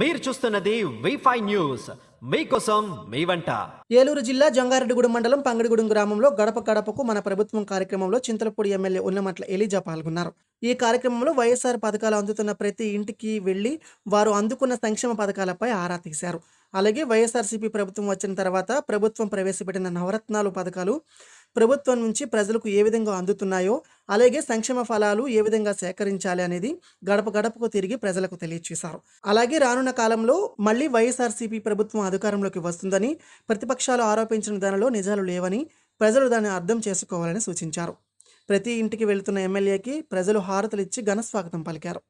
మీరు చూస్తున్నది wifi news. మీకోసం మీ వంట. ఏలూరు జిల్లా జంగారెడ్డిగూడెం మండలం పంగడిగూడెం గ్రామంలో గడప గడపకు మన ప్రభుత్వం కార్యక్రమంలో చింతలపూడి ఎమ్మెల్యే ఉన్నమట్ల ఎలిజా పాల్గొన్నారు. ఈ కార్యక్రమంలో వైఎస్ఆర్ పథకాలు అందుతున్న ప్రతి ఇంటికి వెళ్ళి వారు అందుకున్న సంక్షేమ పథకాలపై ఆరా తీశారు. అలాగే వైఎస్ఆర్సీపీ ప్రభుత్వం వచ్చిన తర్వాత ప్రభుత్వం ప్రవేశపెట్టిన నవరత్నాలు పథకాలు ప్రభుత్వం నుంచి ప్రజలకు ఏ విధంగా అందుతున్నాయో అలాగే సంక్షేమ ఫలాలు ఏ విధంగా సేకరించాలి అనేది గడప గడపకు తిరిగి ప్రజలకు తెలియచేశారు. అలాగే రానున్న కాలంలో మళ్ళీ వైఎస్ఆర్సీపీ ప్రభుత్వం అధికారంలోకి వస్తుందని ప్రతిపక్షాలు ఆరోపించిన దానిలో నిజాలు లేవని ప్రజలు దాన్ని అర్థం చేసుకోవాలని సూచించారు. ప్రతి ఇంటికి వెళుతున్న ఎమ్మెల్యేకి ప్రజలు హారతలిచ్చి ఇచ్చి ఘన స్వాగతం పలికారు.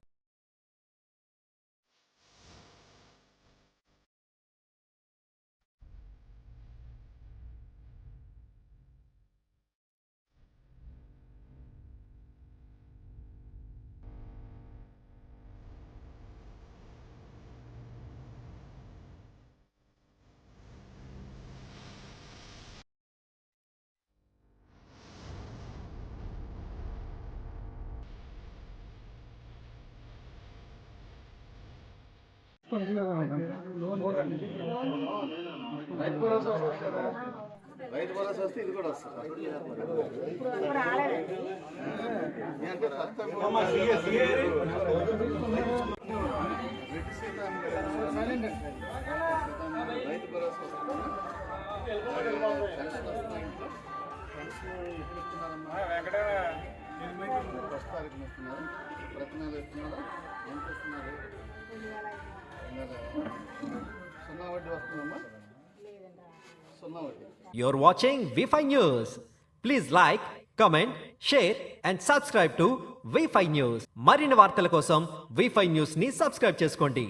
రైతు భరోసా వస్తే ఇది కూడా వస్తుంది రైతు భరోసా వస్తుందా? పెన్షన్ వస్తుందా ప్రతి నెల ఇస్తున్నారా ఎంత ఇస్తున్నారు సున్నా వడ్డీ వస్తుందమ్మా. సున్నా వడ్డీ. Your watching wifi news please like comment share and subscribe to wifi news మరిన్ని వార్తల కోసం వైఫై న్యూస్ని సబ్స్క్రైబ్ చేసుకోండి.